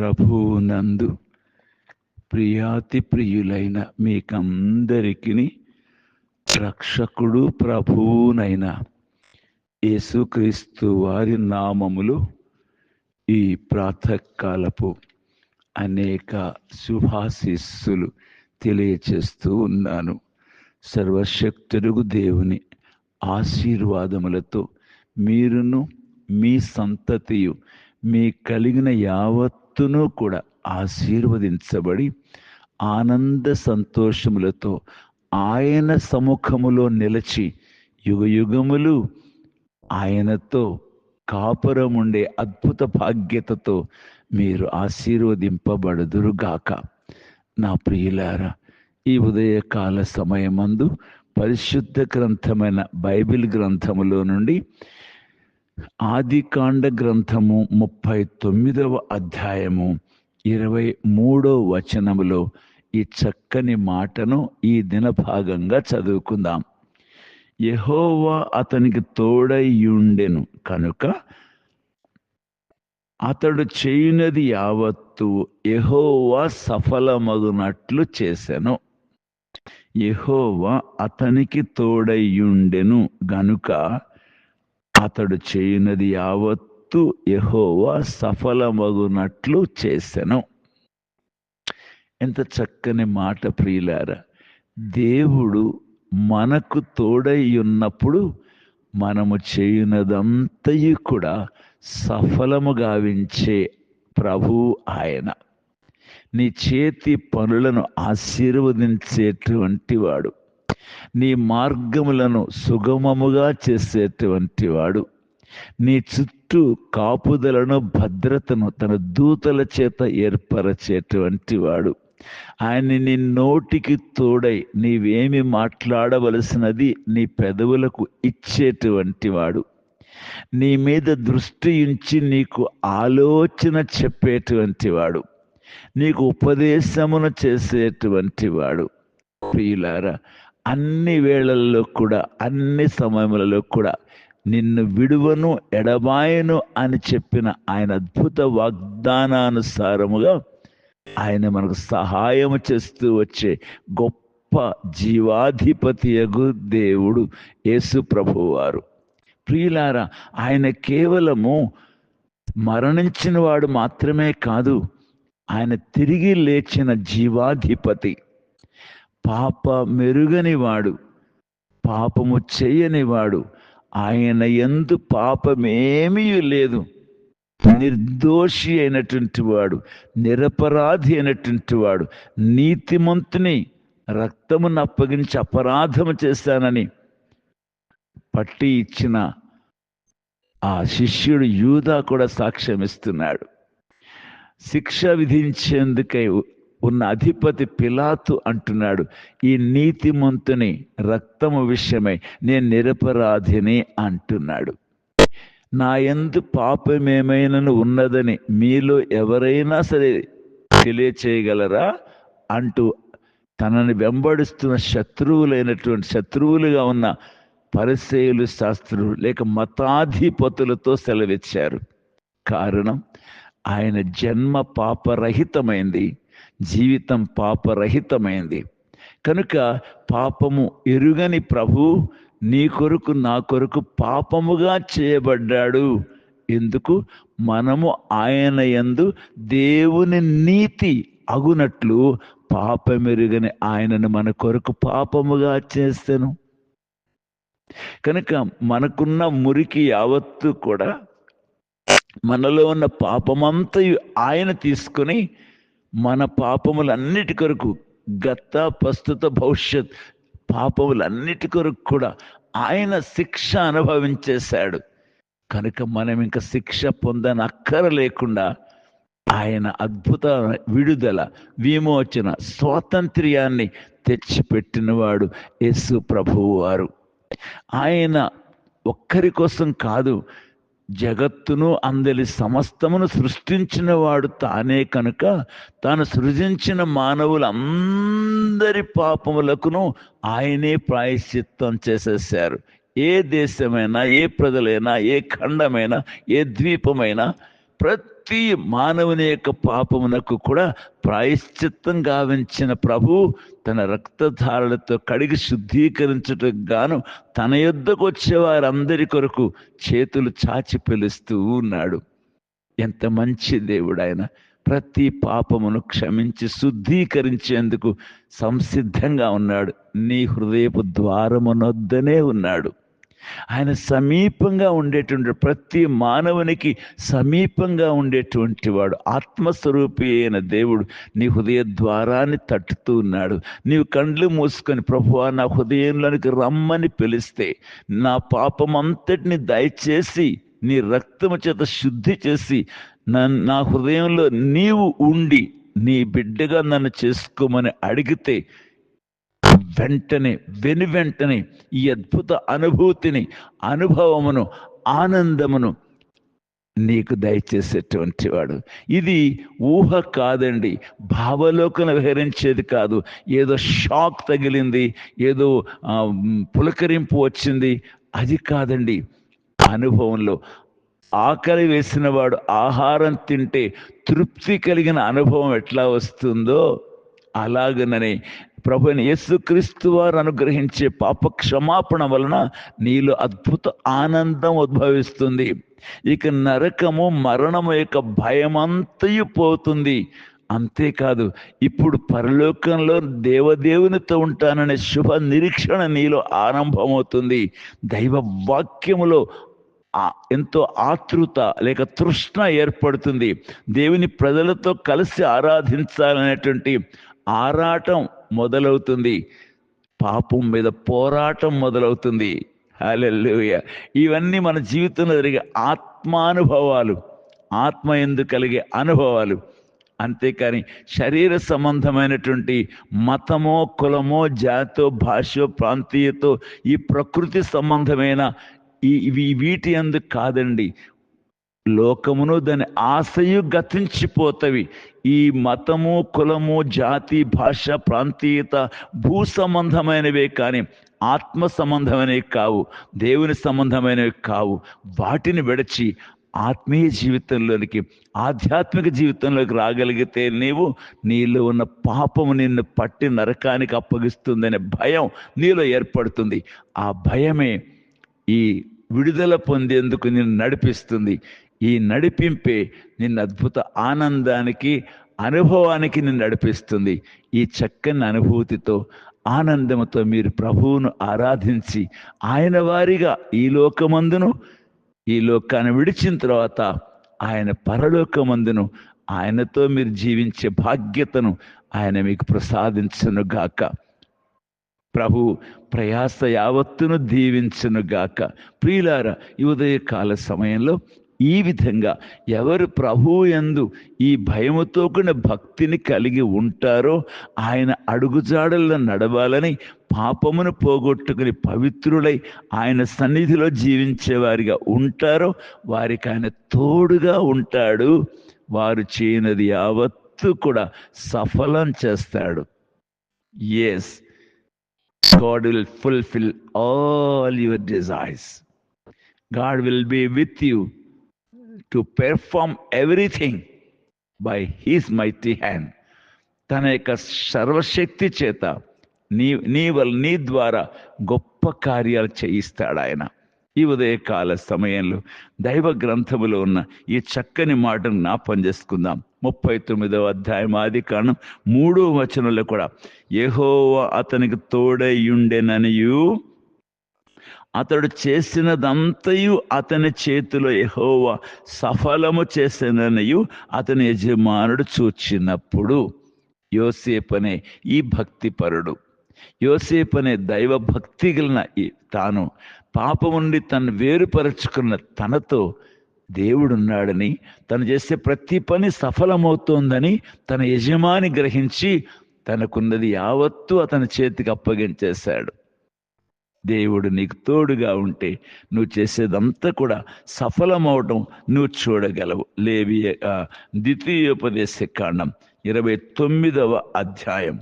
ప్రభువునందు ప్రియాతి ప్రియులైన మీకందరికీ రక్షకుడు ప్రభువునైన యేసుక్రీస్తు వారి నామములు ఈ ప్రాతకాలపు అనేక శుభాశిస్సులు తెలియచేస్తూ ఉన్నాను. సర్వశక్తుడుగు దేవుని ఆశీర్వాదములతో మీరును మీ సంతతియు మీ కలిగిన యావత్ యావత్తును కూడా ఆశీర్వదించబడి ఆనంద సంతోషములతో ఆయన సముఖములో నిలిచి యుగ యుగములు ఆయనతో కాపురం ఉండే అద్భుత భాగ్యతతో మీరు ఆశీర్వదింపబడుదురుగాక. నా ప్రియులారా ఈ ఉదయకాల సమయమందు పరిశుద్ధ గ్రంథమైన బైబిల్ గ్రంథములో నుండి ఆదికాండ గ్రంథము ముప్పై తొమ్మిదవ అధ్యాయము ఇరవై మూడో వచనములో ఈ చక్కని మాటను ఈ దిన భాగంగా చదువుకుందాం. యహోవా అతనికి తోడయ్యుండెను కనుక అతడు చేయునది యావత్తు యహోవా సఫలమగునట్లు చేశాను యహోవా అతనికి తోడయ్యుండెను గనుక అతడు చేయునది యావత్తు యహోవా సఫలమగునట్లు చేసెను. ఎంత చక్కని మాట ప్రియులారా. దేవుడు మనకు తోడై ఉన్నప్పుడు మనము చేయునదంతయు కూడా సఫలము గావించే ప్రభు ఆయన. నీ చేతి పనులను ఆశీర్వదించేటువంటి వాడు. నీ మార్గములను సుగమముగా చేసేటువంటి వాడు. నీ చుట్టూ కాపుదలను భద్రతను తన దూతల చేత ఏర్పరచేటువంటి వాడు. ఆయన నీ నోటికి తోడై నీవేమి మాట్లాడవలసినది నీ పెదవులకు ఇచ్చేటువంటి వాడు. నీ మీద దృష్టి ఉంచి నీకు ఆలోచన చెప్పేటువంటి వాడు. నీకు ఉపదేశమును చేసేటువంటి వాడు. ప్రియులారా అన్ని వేళల్లో కూడా అన్ని సమయములలో కూడా నిన్ను విడువను ఎడబాయను అని చెప్పిన ఆయన అద్భుత వాగ్దానానుసారముగా ఆయన మనకు సహాయం చేస్తూ వచ్చే గొప్ప జీవాధిపతియగు దేవుడు యేసు ప్రభువారు. ప్రియులారా ఆయన కేవలము మరణించిన వాడు మాత్రమే కాదు ఆయన తిరిగి లేచిన జీవాధిపతి. పాప మెరుగని వాడు పాపము చేయని వాడు ఆయన ఎందు పాపమేమీ లేదు. నిర్దోషి అయినటువంటి వాడు నిరపరాధి అయినటువంటి వాడు నీతిమంతుని రక్తమును అప్పగించి అపరాధము చేశానని పట్టి ఇచ్చిన ఆ శిష్యుడు యూదా కూడా సాక్ష్యం ఇస్తున్నాడు శిక్ష విధించేందుకై ఉన్న అధిపతి పిలాతు అంటున్నాడు ఈ నీతిమంతుని రక్తము విషయమై నేను నిరపరాధిని అంటున్నాడు. నా ఎందు పాపమేమైనను ఉన్నదని మీలో ఎవరైనా సరే తెలియచేయగలరా? అంటూ తనని వెంబడిస్తున్న శత్రువులైనటువంటి శత్రువులుగా ఉన్న పరిసేయులు శాస్త్రులు లేక మతాధిపతులతో సెలవిచ్చారు. కారణం ఆయన జన్మ పాపరహితమైంది. జీవితం పాపరహితమైంది. కనుక పాపము ఎరుగని ప్రభు నీ కొరకు నా కొరకు పాపముగా చేయబడ్డాడు. ఎందుకు? మనము ఆయన యందు దేవుని నీతి అగునట్లు పాపమెరుగని ఆయనను మన కొరకు పాపముగా చేస్తాను. కనుక మనకున్న మురికి యావత్తు కూడా మనలో ఉన్న పాపమంతయు ఆయన తీసుకొని మన పాపములన్నిటి కొరకు గత ప్రస్తుత భవిష్యత్ పాపములన్నిటి కొరకు కూడా ఆయన శిక్ష అనుభవించేశాడు. కనుక మనం ఇంకా శిక్ష పొందనక్కర లేకుండా ఆయన అద్భుత విడుదల విమోచన స్వాతంత్ర్యాన్ని తెచ్చిపెట్టినవాడు యేసు ప్రభువు వారు. ఆయన ఒక్కరి కోసం కాదు జగత్తును అందరి సమస్తమును సృష్టించిన వాడు తానే కనుక తాను సృజించిన మానవులందరి పాపములకును ఆయనే ప్రాయశ్చిత్తం చేసేసారు ఏ దేశమైనా ఏ ప్రజలైనా ఏ ఖండమైనా ఏ ద్వీపమైనా ప్రతి ప్రతి మానవుని యొక్క పాపమునకు కూడా ప్రాయశ్చిత్తం గావించిన ప్రభు తన రక్తధారలతో కడిగి శుద్ధీకరించటం గాను తన యుద్ధకు వచ్చే వారందరి కొరకు చేతులు చాచి పిలుస్తూ ఉన్నాడు. ఎంత మంచి దేవుడు ఆయన ప్రతి పాపమును క్షమించి శుద్ధీకరించేందుకు సంసిద్ధంగా ఉన్నాడు. నీ హృదయపు ద్వారమునొద్దనే ఉన్నాడు. ఆయన సమీపంగా ఉండేటువంటి ప్రతి మానవునికి సమీపంగా ఉండేటువంటి వాడు ఆత్మస్వరూపి అయిన దేవుడు నీ హృదయ ద్వారాన్ని తట్టుతూ ఉన్నాడు. నీవు కండ్లు మూసుకొని ప్రభువా నా హృదయంలోనికి రమ్మని పిలిస్తే నా పాపం అంతటిని దయచేసి నీ రక్తము చేత శుద్ధి చేసి నా హృదయంలో నీవు ఉండి నీ బిడ్డగా నన్ను చేసుకోమని అడిగితే వెంటనే వెను వెంటనే ఈ అద్భుత అనుభూతిని అనుభవమును ఆనందమును నీకు దయచేసేటువంటి వాడు. ఇది ఊహ కాదండి. భావలోకన విహరించేది కాదు. ఏదో షాక్ తగిలింది ఏదో పులకరింపు వచ్చింది. అది కాదండి. అనుభవంలో ఆకలి వేసిన వాడు ఆహారం తింటే తృప్తి కలిగిన అనుభవం ఎట్లా వస్తుందో అలాగనని ప్రభుని యేసుక్రీస్తు వారు అనుగ్రహించే పాప క్షమాపణ వలన నీలో అద్భుత ఆనందం ఉద్భవిస్తుంది. ఇక నరకము మరణము యొక్క భయమంతయు పోతుంది. అంతేకాదు ఇప్పుడు పరలోకంలో దేవదేవునితో ఉంటాననే శుభ నిరీక్షణ నీలో ఆరంభమవుతుంది. దైవ వాక్యములో ఎంతో ఆతృత లేక తృష్ణ ఏర్పడుతుంది. దేవుని ప్రజలతో కలిసి ఆరాధించాలనేటువంటి ఆరాటం మొదలవుతుంది. పాపం మీద పోరాటం మొదలవుతుంది. హాలెల్లుయ. ఇవన్నీ మన జీవితంలో జరిగే ఆత్మానుభవాలు. ఆత్మ ఎందు కలిగే అనుభవాలు. అంతేకాని శరీర సంబంధమైనటువంటి మతమో కులమో జాతో భాషో ప్రాంతీయతో ఈ ప్రకృతి సంబంధమైన ఈ వీటి అందు కాదండి. లోకమును దాని ఆశయు గతించిపోతవి. ఈ మతము కులము జాతి భాష ప్రాంతీయత భూ సంబంధమైనవే కానీ ఆత్మ సంబంధమైనవి కావు దేవుని సంబంధమైనవి కావు. వాటిని విడచి ఆత్మీయ జీవితంలోనికి ఆధ్యాత్మిక జీవితంలోకి రాగలిగితే నీవు నీలో ఉన్న పాపము నిన్ను పట్టి నరకానికి అప్పగిస్తుందనే భయం నీలో ఏర్పడుతుంది. ఆ భయమే ఈ విడుదల పొందేందుకు నిన్ను నడిపిస్తుంది. ఈ నడిపింపే నిన్ను అద్భుత ఆనందానికి అనుభవానికి నిన్ను నడిపిస్తుంది. ఈ చక్కని అనుభూతితో ఆనందముతో మీరు ప్రభువును ఆరాధించి ఆయన వారిగా ఈ లోకమందును ఈ లోకాన్ని విడిచిన తర్వాత ఆయన పరలోకమందును ఆయనతో మీరు జీవించే భాగ్యతను ఆయన మీకు ప్రసాదించను గాక. ప్రభు ప్రయాస యావత్తును దీవించును గాక. ప్రియులార ఈ ఉదయకాల సమయంలో ఈ విధంగా ఎవరు ప్రభు ఎందు ఈ భయముతో కూడిన భక్తిని కలిగి ఉంటారో ఆయన అడుగుజాడల్లో నడవాలని పాపమును పోగొట్టుకుని పవిత్రులై ఆయన సన్నిధిలో జీవించేవారిగా ఉంటారో వారికి ఆయన తోడుగా ఉంటాడు. వారు చేయనది యావత్తు కూడా సఫలం చేస్తాడు. Yes God will fulfil all your desires God will be with you to perform everything by his mighty hand తన యొక్క సర్వశక్తి చేత నీ నీ వల్ల నీ ద్వారా గొప్ప కార్యాలు చేయిస్తాడు ఆయన. ఈ ఉదయకాల సమయంలో దైవ గ్రంథములో ఉన్న ఈ చక్కని మాటను జ్ఞాపం చేసుకుందాం. ముప్పై తొమ్మిదవ అధ్యాయం ఆది కారణం మూడో వచనంలో కూడా ఏహో అతనికి తోడయుండెననియు అతడు చేసినదంతయు అతని చేతిలో ఎహోవ సఫలము చేసిననియు అతని యజమానుడు చూచినప్పుడు యోసేపనే ఈ భక్తిపరుడు. యోసేపనే దైవ భక్తి గలన తాను పాపం నుండి తను వేరుపరచుకున్న తనతో దేవుడున్నాడని తను చేసే ప్రతి పని సఫలమవుతోందని తన యజమాని గ్రహించి తనకున్నది యావత్తు అతని చేతికి అప్పగించేశాడు. దేవుడు నీకు తోడుగా ఉంటే నువ్వు చేసేదంతా కూడా సఫలమవటం నువ్వు చూడగలవు. లేవి ద్వితీయోపదేశ కాండం ఇరవై తొమ్మిదవ అధ్యాయం.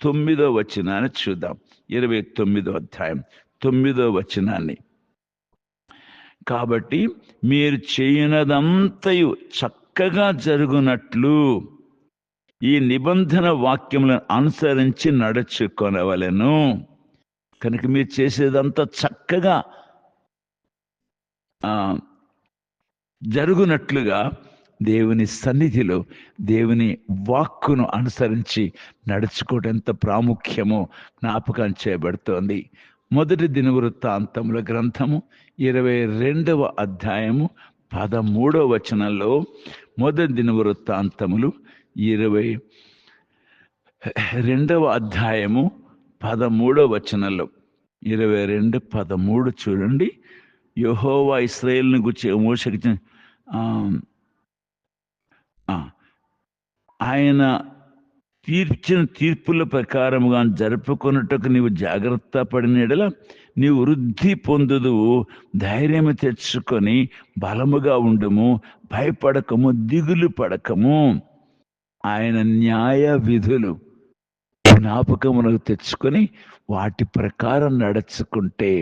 తొమ్మిదవ వచనాన్ని చూద్దాం. ఇరవై తొమ్మిదవ అధ్యాయం. తొమ్మిదవ వచనాన్ని. కాబట్టి మీరు చేయనదంతయు చక్కగా జరుగునట్లు ఈ నిబంధన వాక్యములను అనుసరించి నడుచుకొనవలెను. కనుక మీరు చేసేదంతా చక్కగా జరుగునట్లుగా దేవుని సన్నిధిలో దేవుని వాక్కును అనుసరించి నడుచుకోవటం ఎంత ప్రాముఖ్యమో జ్ఞాపకం చేయబడుతోంది. మొదటి దినవృత్తాంతముల గ్రంథము ఇరవై రెండవ అధ్యాయము పదమూడవ వచనంలో మొదటి దినవృత్తాంతములు ఇరవై రెండవ అధ్యాయము పదమూడో వచనంలో ఇరవై రెండు పదమూడు చూడండి. యహోవా ఇస్రాయేల్ని గుర్చి మోసకి ఆయన తీర్చిన తీర్పుల ప్రకారముగా జరుపుకొనుటకు నీవు జాగ్రత్త పడినడల యెడల నీవు వృద్ధి పొందుదువు. ధైర్యం తెచ్చుకొని బలముగా ఉండము. భయపడకము దిగులు పడకము. ఆయన న్యాయ విధులు జ్ఞాపకమునకు తెచ్చుకొని వాటి ప్రకారం నడుచుకుంటే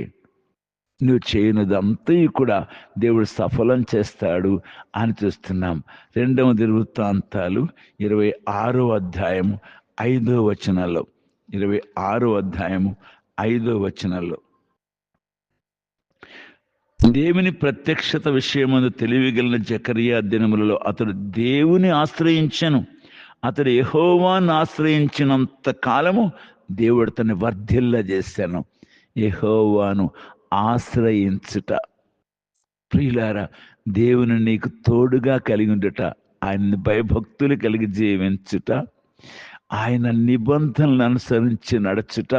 నువ్వు చేయనిదంతా కూడా దేవుడు సఫలం చేస్తాడు అని చూస్తున్నాం. రెండవ దివృత్తాంతాలు ఇరవై ఆరో అధ్యాయము ఐదో వచనాల్లో ఇరవై ఆరో అధ్యాయము ఐదో వచనాల్లో దేవుని ప్రత్యక్షత విషయమందు తెలివిగలిగిన జకరియా దినములలో అతడు దేవుని ఆశ్రయించను. అతడు యహోవాను ఆశ్రయించినంత కాలము దేవుడు తను వర్ధిల్ల చేశాను. యహోవాను ఆశ్రయించుట. ప్రియులారా దేవుని నీకు తోడుగా కలిగి ఉండుట ఆయన భయభక్తులు కలిగి జీవించుట ఆయన నిబంధనలను అనుసరించి నడుచుట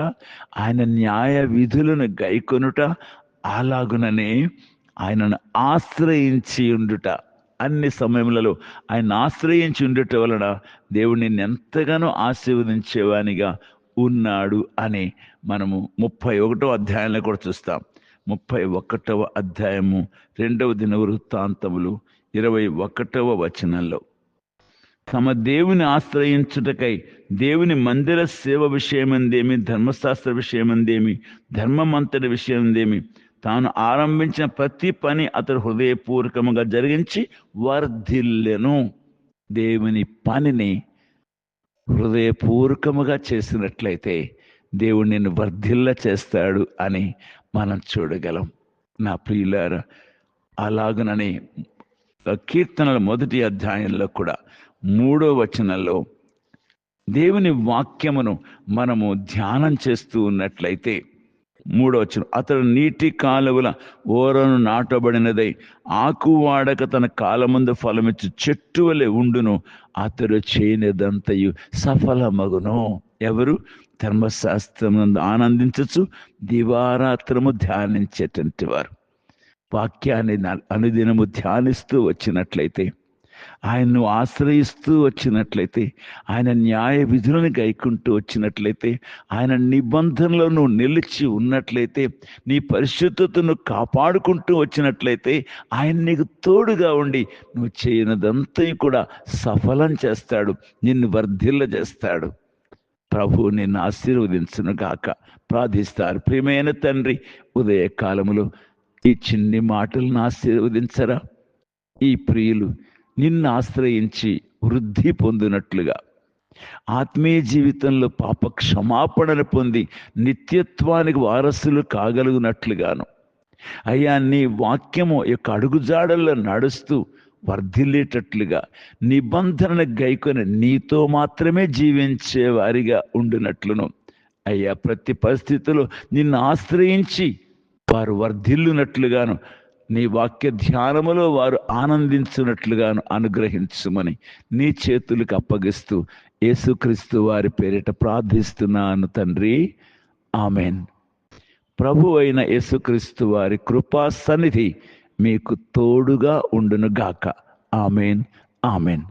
ఆయన న్యాయ విధులను గైకొనుట అలాగుననే ఆయనను ఆశ్రయించి ఉండుట. అన్ని సమయములలో ఆయన ఆశ్రయించి ఉండటం వలన దేవుడు నిన్ను ఎంతగానో ఆశీర్వదించేవానిగా ఉన్నాడు అని మనము ముప్పై ఒకటో అధ్యాయంలో కూడా చూస్తాం. ముప్పై ఒకటవ అధ్యాయము రెండవ దిన వృత్తాంతములు ఇరవై ఒకటవ వచనంలో. తమ దేవుని ఆశ్రయించుటకై దేవుని మందిర సేవ విషయమందేమి ధర్మశాస్త్ర విషయమందేమి ధర్మమంతటి విషయమందేమి తాను ఆరంభించిన ప్రతి పని అతడు హృదయపూర్వకముగా జరిగించి వర్ధిల్లెను. దేవుని పనిని హృదయపూర్వకముగా చేసినట్లయితే దేవుడు నిన్ను వర్ధిల్ల చేస్తాడు అని మనం చూడగలం. నా ప్రియులారా అలాగనని కీర్తనల మొదటి అధ్యాయంలో కూడా మూడో వచనంలో దేవుని వాక్యమును మనము ధ్యానం చేస్తూ ఉన్నట్లయితే మూడో వచ్చిన అతడు నీటి కాలువల ఓరను నాటబడినదై ఆకు వాడక తన కాలమందు ఫలమిచ్చు చెట్టు వలె ఉండును. అతడు చేయనిదంతయు సఫలమగును. ఎవరు? ధర్మశాస్త్రం ఆనందించచ్చు దివారాత్రము ధ్యానించేటువంటి వారు. వాక్యాన్ని అనుదినము ధ్యానిస్తూ వచ్చినట్లయితే ఆయన్ను ఆశ్రయిస్తూ వచ్చినట్లయితే ఆయన న్యాయ విధులను గైకుంటూ వచ్చినట్లయితే ఆయన నిబంధనలో నువ్వు నిలిచి ఉన్నట్లయితే నీ పరిశుద్ధతను కాపాడుకుంటూ వచ్చినట్లయితే ఆయన నీకు తోడుగా ఉండి నువ్వు చేయనదంతా కూడా సఫలం చేస్తాడు నిన్ను వర్ధిల్ల చేస్తాడు ప్రభు నిన్ను ఆశీర్వదించును గాక. ప్రార్థిస్తారు. ప్రియమైన తండ్రి ఉదయకాలములో ఈ చిన్ని మాటలను ఆశీర్వదించరా? ఈ ప్రియులు నిన్ను ఆశ్రయించి వృద్ధి పొందినట్లుగా. ఆత్మీయ జీవితంలో పాప క్షమాపణలు పొంది నిత్యత్వానికి వారసులు కాగలుగునట్లుగాను. అయ్యా నీ వాక్యము యొక్క అడుగుజాడల్లో నడుస్తూ వర్ధిల్లేటట్లుగా. నిబంధనను గైకొని నీతో మాత్రమే జీవించే వారిగా ఉండినట్లును. అయ్యా ప్రతి పరిస్థితిలో నిన్ను ఆశ్రయించి వారు వర్ధిల్లునట్లుగాను. నీ వాక్య ధ్యానములో వారు ఆనందించున్నట్లుగాను అనుగ్రహించుమని నీ చేతులకు అప్పగిస్తూ యేసుక్రీస్తు వారి పేరిట ప్రార్థిస్తున్నాను తండ్రి. ఆమెన్. ప్రభు అయిన యేసుక్రీస్తు వారి కృపా సన్నిధి మీకు తోడుగా ఉండును గాక ఆమెన్. ఆమెన్.